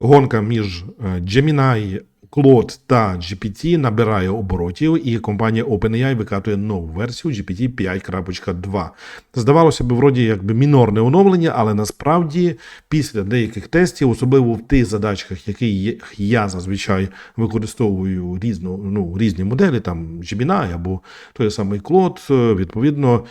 Гонка між е, Gemini, Claude та GPT набирає оборотів, і компанія OpenAI викатує нову версію GPT 5.2. Здавалося б, вроді якби мінорне оновлення, але насправді після деяких тестів, особливо в тих задачках, які я зазвичай використовую різну, ну, різні моделі, там Gemini або той самий Claude, е, відповідно.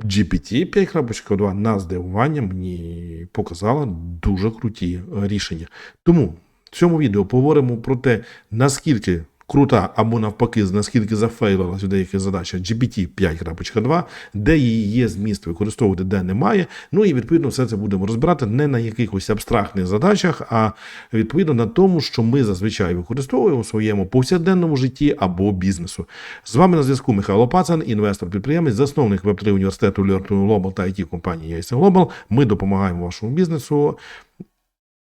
GPT 5.2 на здивування мені показала дуже круті рішення. Тому в цьому відео поговоримо про те, наскільки крута або навпаки, наскільки зафейлилась у деяких задачах GPT 5.2, де її є зміст використовувати, де немає. Ну і відповідно все це будемо розбирати не на якихось абстрактних задачах, а відповідно на тому, що ми зазвичай використовуємо у своєму повсякденному житті або бізнесу. З вами на зв'язку Михайло Пацан, інвестор-підприємець, засновник Web3 університету Learn Global та it компанії Global. Ми допомагаємо вашому бізнесу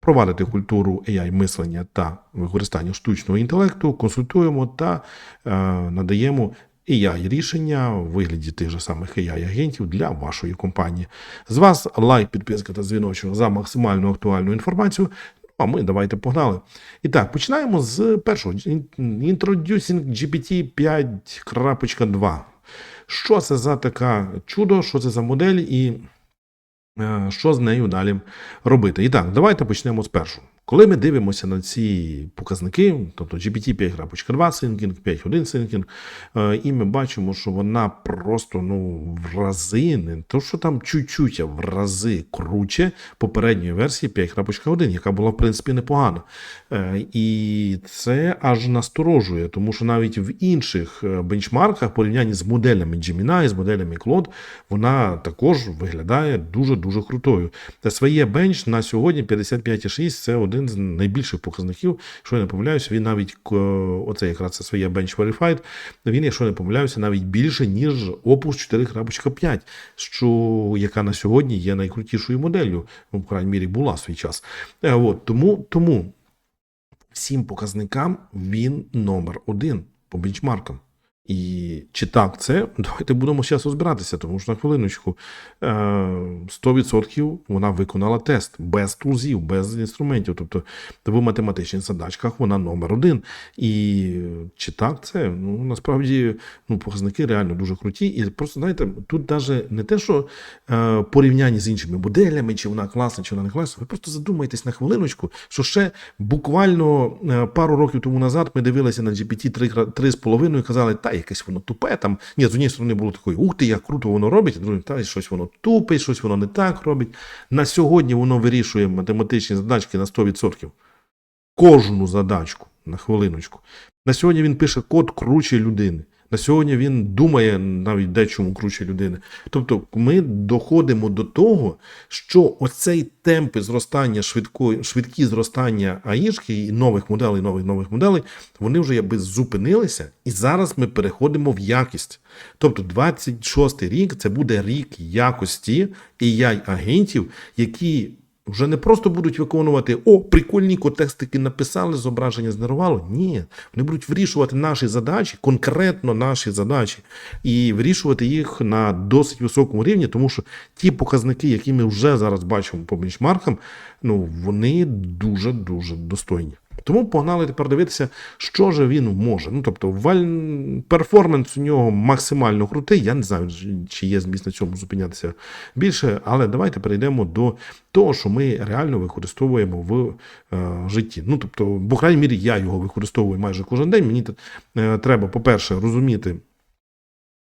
провадити культуру AI мислення та використання штучного інтелекту, консультуємо та е, надаємо AI рішення у вигляді тих же самих AI агентів для вашої компанії. З вас лайк, підписка та дзвіночок за максимально актуальну інформацію. А ми давайте погнали. І так, починаємо з першого Introducing GPT 5.2. Що це за таке чудо, що це за модель і що з нею далі робити. І так, давайте почнемо з першого. Коли ми дивимося на ці показники, тобто GPT 5.2 синкінг, 5.1 синкінг, е, і ми бачимо, що вона просто ну, в рази, не то що там чуть-чуть, а в рази круче попередньої версії 5.1, яка була в принципі непогана. Е, І це аж насторожує, тому що навіть в інших е, бенчмарках, порівнянні з моделями Gemini, з моделями Claude, вона також виглядає дуже-дуже крутою. Та своє бенч на сьогодні 55,6 це один з найбільших показників. Якщо я не помиляюся, він навіть оце якраз це своє Bench Verified, він, якщо не помиляюся, навіть більше, ніж Opus 4.5, що яка на сьогодні є найкрутішою моделлю, ну, в крайній мірі, була в свій час. Е, От, тому, тому всім показникам він номер один по бенчмаркам. І чи так це? Давайте будемо зараз розбиратися, тому що на хвилиночку е, 100% вона виконала тест без тулзів, без інструментів. Тобто в математичних задачках вона номер один. І чи так це? Ну насправді ну, показники реально дуже круті. І просто знаєте, тут навіть не те, що е, порівняння з іншими моделями, чи вона класна, чи вона не класна. Ви просто задумайтесь на хвилиночку, що ще буквально е, пару років тому назад ми дивилися на GPT 3,5 і казали, та якесь воно тупе. Там ні, з однієї сторони було такої, ух ти, як круто воно робить, а з другої, та щось воно тупе, щось воно не так робить. На сьогодні воно вирішує математичні задачки на 100%. Кожну задачку на хвилиночку. На сьогодні він пише код круче людини. На сьогодні він думає навіть дечому круче людини. Тобто ми доходимо до того, що оцей темпи зростання, швидко, швидкі зростання АІшки і нових моделей, нових нових моделей, вони вже якби зупинилися, і зараз ми переходимо в якість. Тобто 26 рік це буде рік якості ai агентів які вже не просто будуть виконувати о, прикольні текстики написали, зображення знервало. Ні, вони будуть вирішувати наші задачі, конкретно наші задачі, і вирішувати їх на досить високому рівні, тому що ті показники, які ми вже зараз бачимо по бенчмаркам, ну вони дуже дуже достойні. Тому погнали тепер дивитися, що же він може. Ну тобто, валь... перформанс у нього максимально крутий. Я не знаю, чи є зміст на цьому зупинятися більше, але давайте перейдемо до того, що ми реально використовуємо в е, житті. Ну тобто, в крайній мірі я його використовую майже кожен день. Мені е, треба, по-перше, розуміти.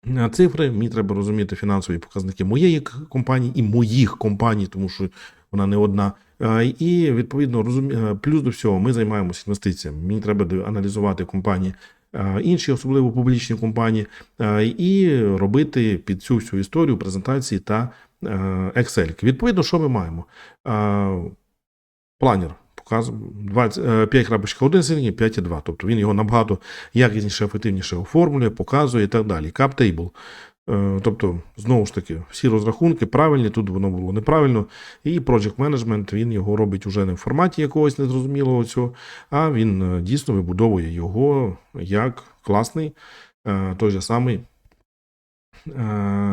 е, Цифри, мені треба розуміти фінансові показники моєї компанії і моїх компаній, тому що вона не одна. Е, І відповідно розумі... е, плюс до всього, ми займаємося інвестиціями. Мені треба аналізувати компанії, е, інші, особливо публічні компанії, і робити під цю всю історію презентації та Excel. Відповідно, що ми маємо? Планер показує 20, е, 5.1 синій, 5.2. Тобто він його набагато якісніше, ефективніше оформлює, показує і так далі. CapTable. Е, Тобто, знову ж таки, всі розрахунки правильні, тут воно було неправильно. І Project Management він його робить уже не в форматі якогось незрозумілого цього, а він е, дійсно вибудовує його як класний, е, той же самий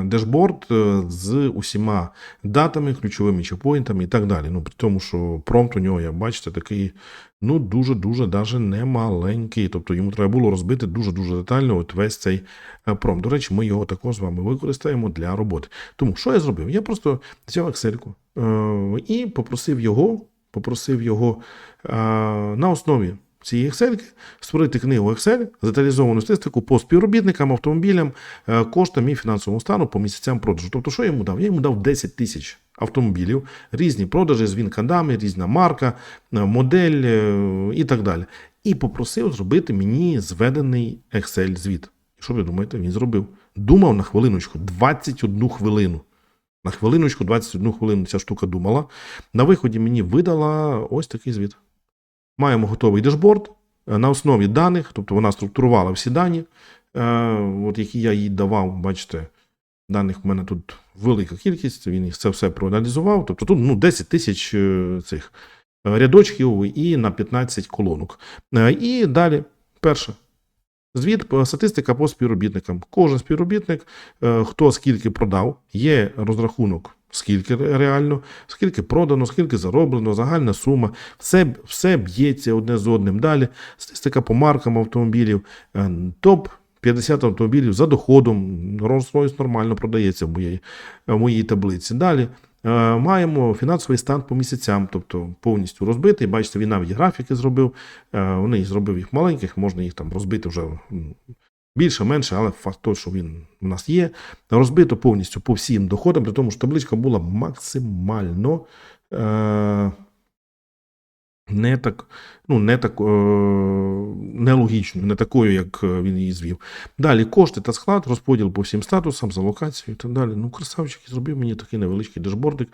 дешборд е, з усіма датами, ключовими чекпоінтами і так далі. Ну, при тому, що промпт у нього, як бачите, такий ну дуже-дуже даже не маленький. Тобто йому треба було розбити дуже-дуже детально от весь цей е, промпт. До речі, ми його також з вами використаємо для роботи. Тому що я зробив? Я просто взяв Excel е, і попросив його, попросив його е, на основі цієї Excel створити книгу Excel, деталізовану статистику по співробітникам, автомобілям, е, коштам і фінансовому стану по місяцям продажу. Тобто, що я йому дав? Я йому дав 10 тисяч автомобілів, різні продажі з він-кодами, різна марка, е, модель е, і так далі. І попросив зробити мені зведений Excel-звіт. І що ви думаєте, він зробив? Думав на хвилиночку 21 хвилину. На хвилиночку, 21 хвилину ця штука думала. На виході мені видала ось такий звіт. Маємо готовий дешборд е, на основі даних, тобто вона структурувала всі дані, е, от які я їй давав, бачите, даних в мене тут велика кількість, він їх це все проаналізував. Тобто тут ну, 10 тисяч е, цих рядочків і на 15 колонок. І далі, перше. Звіт статистика по співробітникам. Кожен співробітник, хто скільки продав, є розрахунок, скільки реально, скільки продано, скільки зароблено, загальна сума. Все, все б'ється одне з одним. Далі статистика по маркам автомобілів, е, топ 50 автомобілів за доходом. Rolls-Royce нормально продається в моїй, в моїй таблиці. Далі е, маємо фінансовий стан по місяцям, тобто повністю розбитий. Бачите, він навіть графіки зробив. Е, Вони зробив їх маленьких, можна їх там розбити вже більше, менше, але факт той, що він у нас є. Розбито повністю по всім доходам, при тому, що табличка була максимально. Е- не так, ну, не так е, нелогічною, не такою, як е, він її звів. Далі кошти та склад, розподіл по всім статусам, за локацією і так далі. Ну, красавчик зробив мені такий невеличкий дешбордик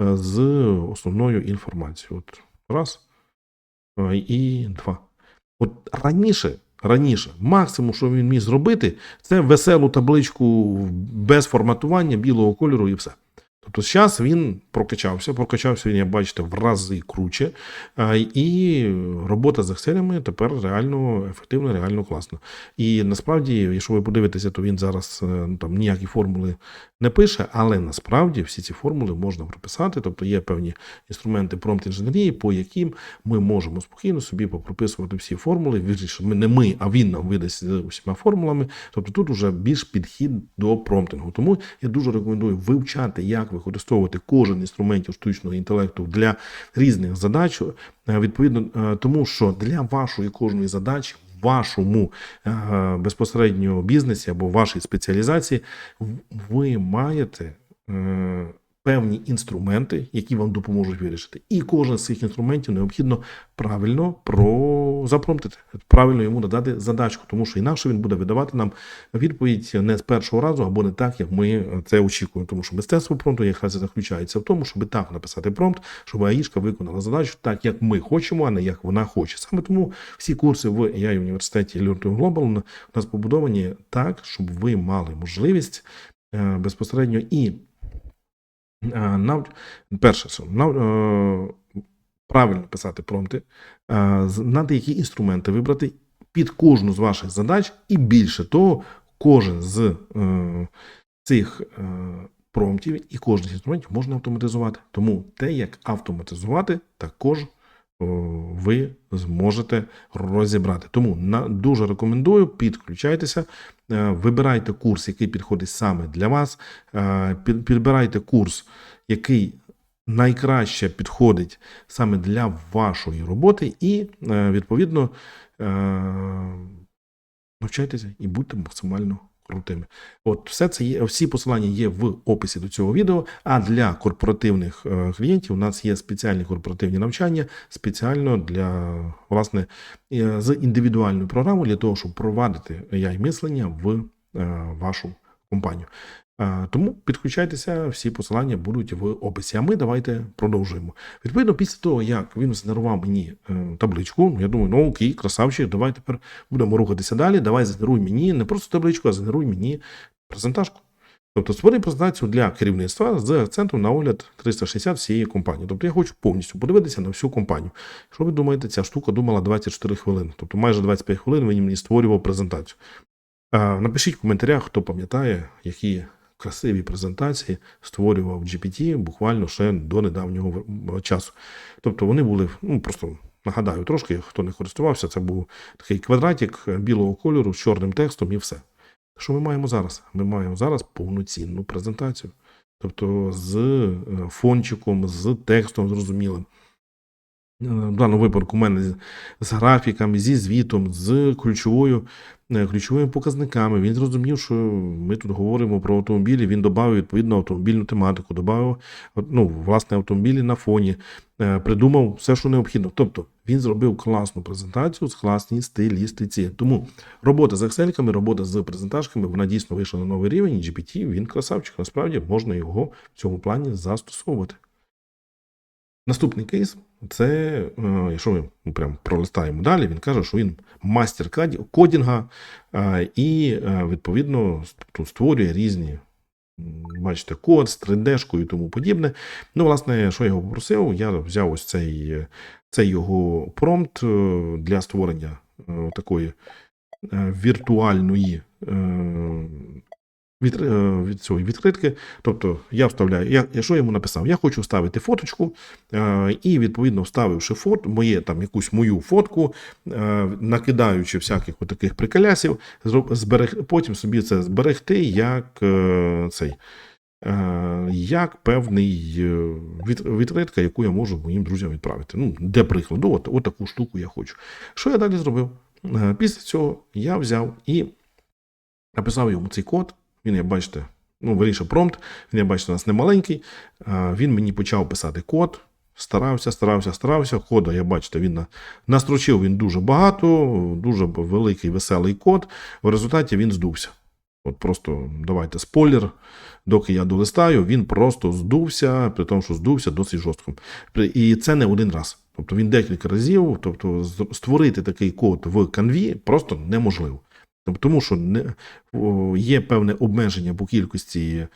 е, з основною інформацією. От раз е, і два. От раніше, раніше, максимум, що він міг зробити, це веселу табличку без форматування білого кольору і все. Тобто зараз він прокачався, прокачався він, як бачите, в рази круче. І робота з Excel тепер реально ефективна, реально класна. І насправді, якщо ви подивитеся, то він зараз е, ну, там ніякі формули не пише, але насправді всі ці формули можна прописати. Тобто є певні інструменти промпт інженерії, по яким ми можемо спокійно собі попрописувати всі формули. Вірніше, не ми, а він нам видасть з усіма формулами. Тобто тут вже більш підхід до промптингу. Тому я дуже рекомендую вивчати, як використовувати кожен інструмент штучного інтелекту для різних задач. Е, Відповідно, е, тому що для вашої кожної задачі. Вашому безпосередньому безпосередньо бізнесі або вашій спеціалізації ви маєте е, певні інструменти, які вам допоможуть вирішити. І кожен з цих інструментів необхідно правильно про запромптити, правильно йому надати задачку, тому що інакше він буде видавати нам відповідь не з першого разу або не так, як ми це очікуємо. Тому що мистецтво промпту якраз заключається в тому, щоб так написати промпт, щоб АІшка виконала задачу так, як ми хочемо, а не як вона хоче. Саме тому всі курси в AI університеті Learn to Global у нас побудовані так, щоб ви мали можливість е, безпосередньо і нав... перше, що нав... е, правильно писати промпти, е, знати, які інструменти вибрати під кожну з ваших задач, і більше того, кожен з е, цих промтів і кожен з інструментів можна автоматизувати. Тому те, як автоматизувати, також ви зможете розібрати. Тому на, дуже рекомендую, підключайтеся, е, вибирайте курс, який підходить саме для вас, е, підбирайте курс, який найкраще підходить саме для вашої роботи, і е, відповідно навчайтеся і будьте максимально крутими. От все це є, всі посилання є в описі до цього відео. А для корпоративних е, клієнтів у нас є спеціальні корпоративні навчання, спеціально для власне е, з індивідуальною програмою для того, щоб провадити яй мислення в е, вашу компанію. Е, Тому підключайтеся, всі посилання будуть в описі. А ми давайте продовжуємо. Відповідно, після того, як він згенерував мені е, табличку, я думаю, ну окей, красавчик, давай тепер будемо рухатися далі. Давай згенеруй мені не просто табличку, а згенеруй мені презентажку. Тобто створи презентацію для керівництва з акцентом на огляд 360 всієї компанії. Тобто я хочу повністю подивитися на всю компанію. Що ви думаєте, ця штука думала 24 хвилини. Тобто майже 25 хвилин він мені створював презентацію. Е, Напишіть в коментарях, хто пам'ятає, які красиві презентації створював GPT буквально ще до недавнього часу. Тобто вони були, ну просто нагадаю трошки, хто не користувався, це був такий квадратик білого кольору з чорним текстом і все. Що ми маємо зараз? Ми маємо зараз повноцінну презентацію. Тобто з е, фончиком, з текстом зрозумілим. Е, В даному випадку у мене з- графіками, зі звітом, з ключовою, е, ключовими показниками. Він зрозумів, що ми тут говоримо про автомобілі. Він додав відповідно автомобільну тематику, додав ну, власне автомобілі на фоні, е, придумав все, що необхідно. Тобто він зробив класну презентацію з класній стилістиці. Тому робота з Excel, робота з презентажками, вона дійсно вийшла на новий рівень. GPT, він красавчик. Насправді можна його в цьому плані застосовувати. Наступний кейс це, е, якщо ми прям пролистаємо далі, він каже, що він мастер кодінга е, і, е, відповідно, тут створює різні, бачите, код з 3D-шкою і тому подібне. Ну, власне, що я його попросив, я взяв ось цей, цей його промпт для створення такої віртуальної від, е, від цієї відкритки. Тобто я вставляю, я, я що йому написав? Я хочу вставити фоточку, е, і відповідно вставивши фото, моє там якусь мою фотку, е, накидаючи всяких таких приколясів, зроб- зберег, потім собі це зберегти як е, цей. е, Як певний е, відкритка, яку я можу моїм друзям відправити. Ну, для прикладу, от, от таку штуку я хочу. Що я далі зробив? Після цього я взяв і написав йому цей код. Він, як бачите, ну, вирішив промпт, він, як бачите, у нас не маленький. Він мені почав писати код. Старався, старався, старався. Кода, як бачите, він на- настрочив він дуже багато, дуже великий, веселий код. В результаті він здувся. От просто давайте спойлер. Доки я долистаю, він просто здувся, при тому, що здувся досить жорстко. І це не один раз. Тобто він декілька разів, тобто створити такий код в канві просто неможливо. Тобто, Тому що не, є певне обмеження по кількості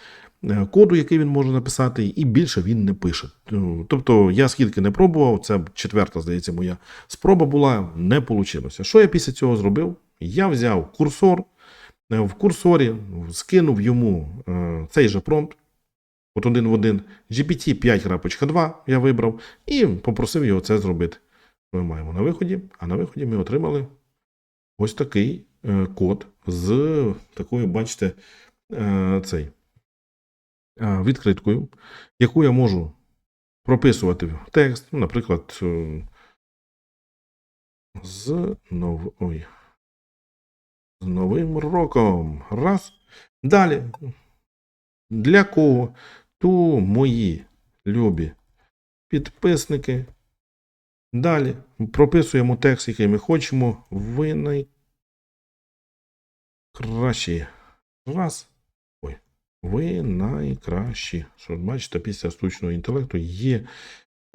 е, коду, який він може написати, і більше він не пише. Ну, Тобто, я скільки не пробував, це четверта, здається, моя спроба була, не вийшло. Що я після цього зробив? Я взяв курсор, е, в курсорі скинув йому е, цей же промпт, от один в один, GPT 5.2 я вибрав, і попросив його це зробити. Ми маємо на виході, а на виході ми отримали ось такий е, код з такою, бачите, е, цей е, відкриткою, яку я можу прописувати в текст, ну, наприклад, з, нов... Ой. з Новим роком. Раз. Далі. Для кого? То мої любі підписники. Далі прописуємо текст, який ми хочемо. Ви найкращі. Раз. Ой. Ви найкращі. Що бачите, після штучного інтелекту є.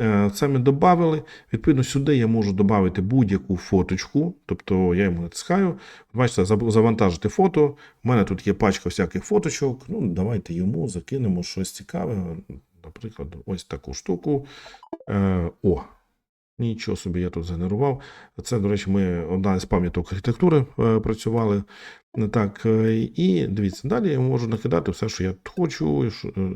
Е, Це ми додали. Відповідно, сюди я можу додати будь-яку фоточку. Тобто я йому натискаю. Бачите, завантажити фото. У мене тут є пачка всяких фоточок. Ну, давайте йому закинемо щось цікаве. Наприклад, ось таку штуку. Е, О, Нічого собі я тут згенерував. Це, до речі, ми одна з пам'яток архітектури е, працювали. Так, е, і дивіться, далі я можу накидати все, що я хочу,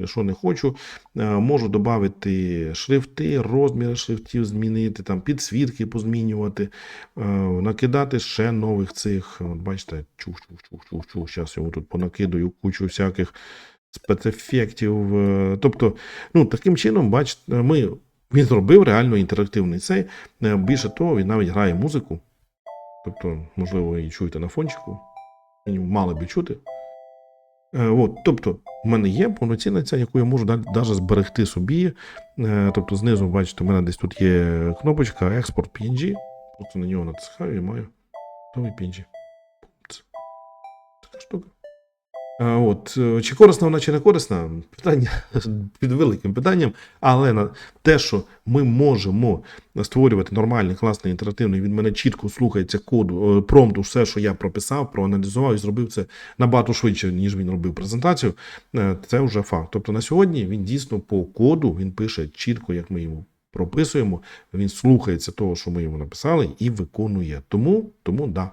що, е, не хочу. Е, Можу додати шрифти, розміри шрифтів змінити, там підсвітки позмінювати, е, накидати ще нових цих. От бачите, чух, чух, чух, чух, чух. Зараз йому тут понакидаю кучу всяких спецефектів. Е, Тобто, ну, таким чином, бачите, ми він зробив реально інтерактивний цей. Е, Більше того, він навіть грає музику. Тобто, можливо, ви її чуєте на фончику. Мали би чути. Е, От, тобто, в мене є повноцінна ця, яку я можу навіть зберегти собі. Е, Тобто, знизу, бачите, у мене десь тут є кнопочка експорт PNG. Просто на нього натискаю і маю готовий PNG. От, е, чи корисна вона, чи не корисна, питання під великим питанням, але на те, що ми можемо створювати нормальний, класний, інтерактивний, від мене чітко слухається коду, е, промпту, все, що я прописав, проаналізував і зробив це набагато швидше, ніж він робив презентацію. е, Це вже факт. Тобто на сьогодні він дійсно по коду він пише чітко, як ми йому прописуємо. Він слухається того, що ми йому написали, і виконує. Тому, тому да,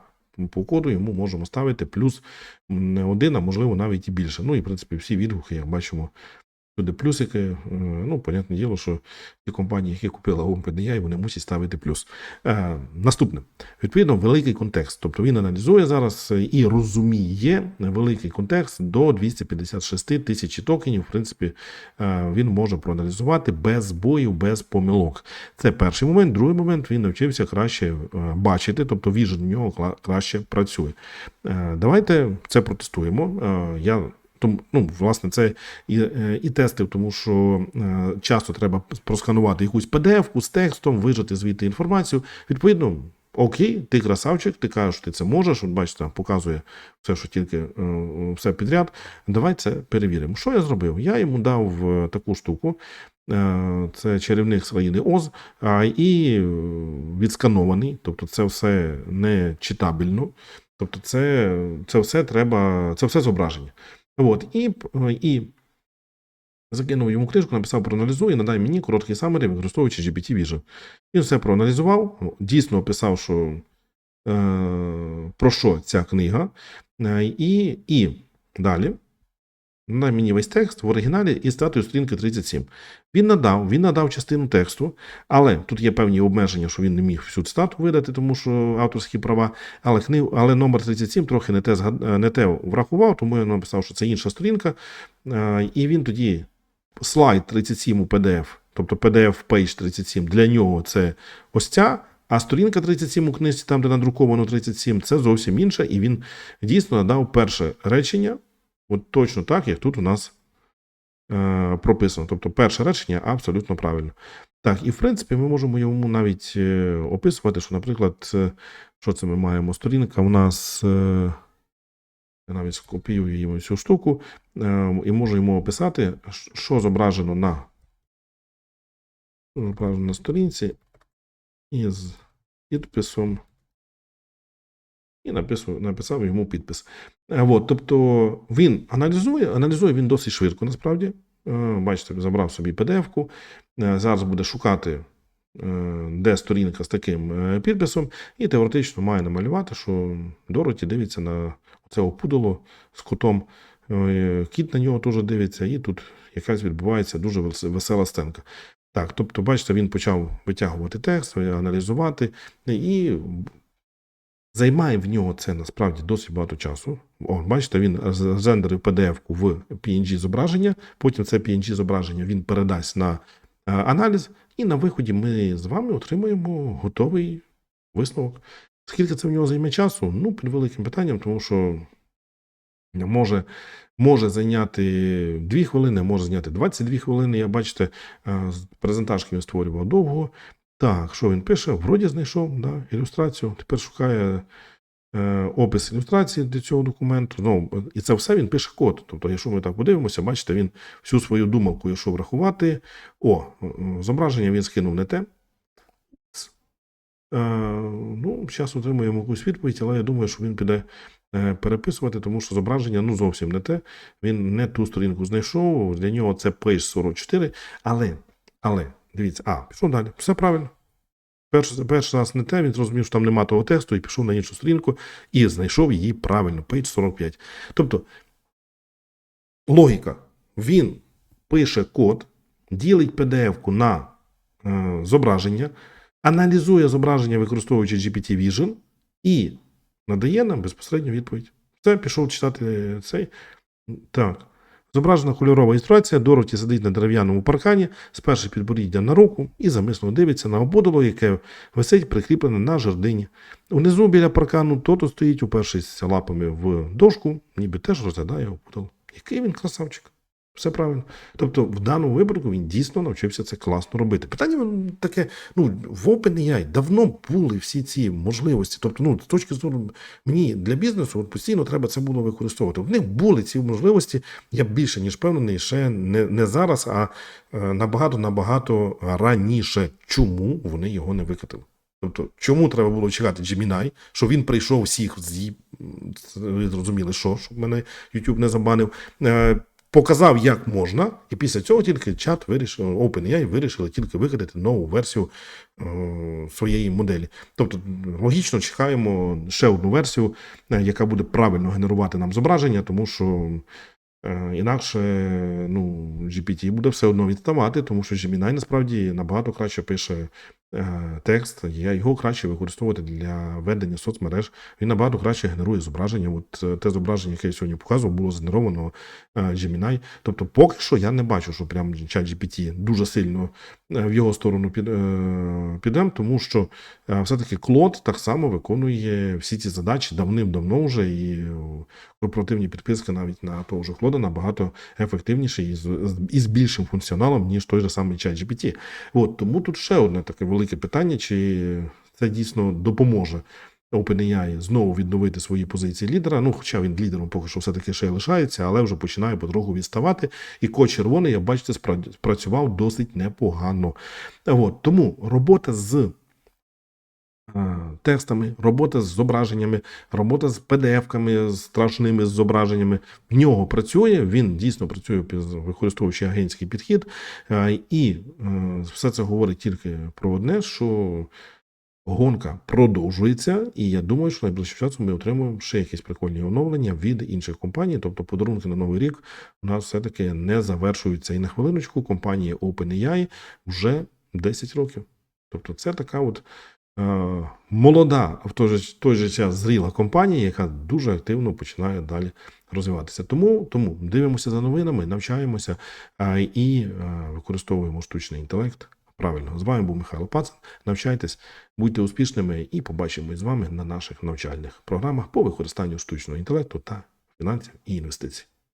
по коду йому можемо ставити плюс не один, а можливо навіть і більше. Ну і в принципі всі відгуки, як бачимо, туди плюсики. Е, Ну, понятне діло, що ті компанії, які купили OpenAI, вони мусять ставити плюс. Е, наступне, відповідно, великий контекст. Тобто він аналізує зараз і розуміє великий контекст до 256 тисяч токенів. В принципі, е, він може проаналізувати без збоїв, без помилок. Це перший момент. Другий момент він навчився краще бачити, тобто віжен в нього краще працює. Давайте це протестуємо. Я тому, ну, власне, це і, е, і тестив, тому що е, часто треба просканувати якусь PDF-ку з текстом, вижати звідти інформацію. Відповідно, окей, ти красавчик, ти кажеш, ти це можеш. От бачите, показує все, що тільки е, все підряд. Давай це перевіримо. Що я зробив? Я йому дав таку штуку. Це чарівник країни Оз, і відсканований, тобто це все не читабельно. Тобто, це, це все треба, це все зображення. От, і, і закинув йому книжку, написав проаналізуй, надай мені короткий самері, використовуючи GPT Vision. Він все проаналізував, дійсно описав, що, е, про що ця книга. Е, і, і далі. Надай мені весь текст в оригіналі і статую сторінки 37. Він надав, він надав частину тексту, але тут є певні обмеження, що він не міг всю цитату видати, тому що авторські права. Але книг, але номер 37 трохи не те, не те врахував, тому я написав, що це інша сторінка. Е, І він тоді слайд 37 у PDF, тобто PDF Page 37, для нього це ось ця. А сторінка 37 у книжці, там, де надруковано 37, це зовсім інша, і він дійсно надав перше речення, от точно так, як тут у нас е, прописано. Тобто перше речення абсолютно правильно. Так, і в принципі ми можемо йому навіть е, описувати, що, наприклад, е, що це ми маємо? Сторінка у нас. Е, я навіть скопіюю йому цю штуку е, і можу йому описати, що зображено на, зображено на сторінці із підписом. І написав, написав йому підпис. Е, От, тобто він аналізує, аналізує він досить швидко, насправді. Е, Бачите, забрав собі PDF-ку. Е, Зараз буде шукати, де сторінка з таким підписом, і теоретично має намалювати, що Дороті дивиться на це опудало з котом. Кіт на нього теж дивиться, і тут якась відбувається дуже весела сценка. Так, тобто, бачите, він почав витягувати текст, аналізувати, і займає в нього це насправді досить багато часу. О, бачите, він з- зрендерив PDF-ку в PNG зображення, потім це PNG зображення він передасть на е, аналіз, і на виході ми з вами отримаємо готовий висновок. Скільки це в нього займе часу? Ну, під великим питанням, тому що може, може зайняти 2 хвилини, може зайняти 22 хвилини. Я бачите, е, презентажки він створював довго. Так, що він пише? Вроді знайшов да, ілюстрацію. Тепер шукає е, опис ілюстрації до цього документу. Ну, і це все він пише код. Тобто, якщо ми так подивимося, бачите, він всю свою думалку, якщо врахувати. О, зображення він скинув не те. Е, ну, зараз отримуємо якусь відповідь, але я думаю, що він піде е, переписувати, тому що зображення ну зовсім не те. Він не ту сторінку знайшов. Для нього це page 44. Але, але, дивіться, а, пішов далі. Все правильно. Перший, перший раз не те, він зрозумів, що там нема того тексту, і пішов на іншу сторінку і знайшов її правильно, page 45. Тобто, логіка. Він пише код, ділить PDF-ку на е, зображення, аналізує зображення, використовуючи GPT Vision, і надає нам безпосередньо відповідь. Це пішов читати цей. Так. Зображена кольорова ілюстрація, Дороті сидить на дерев'яному паркані, сперши підборіддя на руку і замисно дивиться на ободоло, яке висить прикріплене на жердині. Внизу біля паркану тото стоїть, упершись лапами в дошку, ніби теж розглядає ободоло. Який він красавчик. Все правильно. Тобто, в даному випадку він дійсно навчився це класно робити. Питання таке: ну, в OpenAI давно були всі ці можливості. Тобто, ну, з точки зору мені для бізнесу от постійно треба це було використовувати. В них були ці можливості, я більше ніж певнений, ще не, не зараз, а е, набагато набагато раніше. Чому вони його не викатили? Тобто, чому треба було чекати Gemini, що він прийшов всіх зрозуміли, що, щоб мене YouTube не забанив. Показав, як можна, і після цього тільки чат вирішив, OpenAI вирішили тільки викрити нову версію е, своєї моделі. Тобто, логічно чекаємо ще одну версію, е, яка буде правильно генерувати нам зображення, тому що. Е, Інакше ну, GPT буде все одно відставати, тому що Gemini насправді набагато краще пише текст, я його краще використовувати для ведення соцмереж. Він набагато краще генерує зображення. От е, те зображення, яке я сьогодні показував, було згенеровано е, Gemini. Тобто, поки що я не бачу, що прям ChatGPT дуже сильно е, в його сторону під, е, підем, тому що е, все-таки Клод так само виконує всі ці задачі давним-давно вже, і е, корпоративні підписки навіть на того ж Клода набагато ефективніші і з, і з більшим функціоналом, ніж той же самий ChatGPT. От, тому тут ще одне таке велике питання, чи це дійсно допоможе OpenAI знову відновити свої позиції лідера. Ну, хоча він лідером поки що все-таки ще лишається, але вже починає потроху відставати. І код червоний, як бачите, спрацював досить непогано. От, тому робота з текстами, робота з зображеннями, робота з PDF-ками страшними зображеннями. В нього працює, він дійсно працює використовуючи агентський підхід. Е, І е, все це говорить тільки про одне, що гонка продовжується, і я думаю, що найближчим часом ми отримаємо ще якісь прикольні оновлення від інших компаній. Тобто подарунки на новий рік у нас все-таки не завершуються. І на хвилиночку компанії OpenAI вже 10 років. Тобто, це така от е, молода, а в той же, той же час зріла компанія, яка дуже активно починає далі розвиватися. Тому, тому дивимося за новинами, навчаємося е, і е, використовуємо штучний інтелект. Правильно, з вами був Михайло Пацан. Навчайтесь, будьте успішними і побачимось з вами на наших навчальних програмах по використанню штучного інтелекту та фінансів і інвестицій.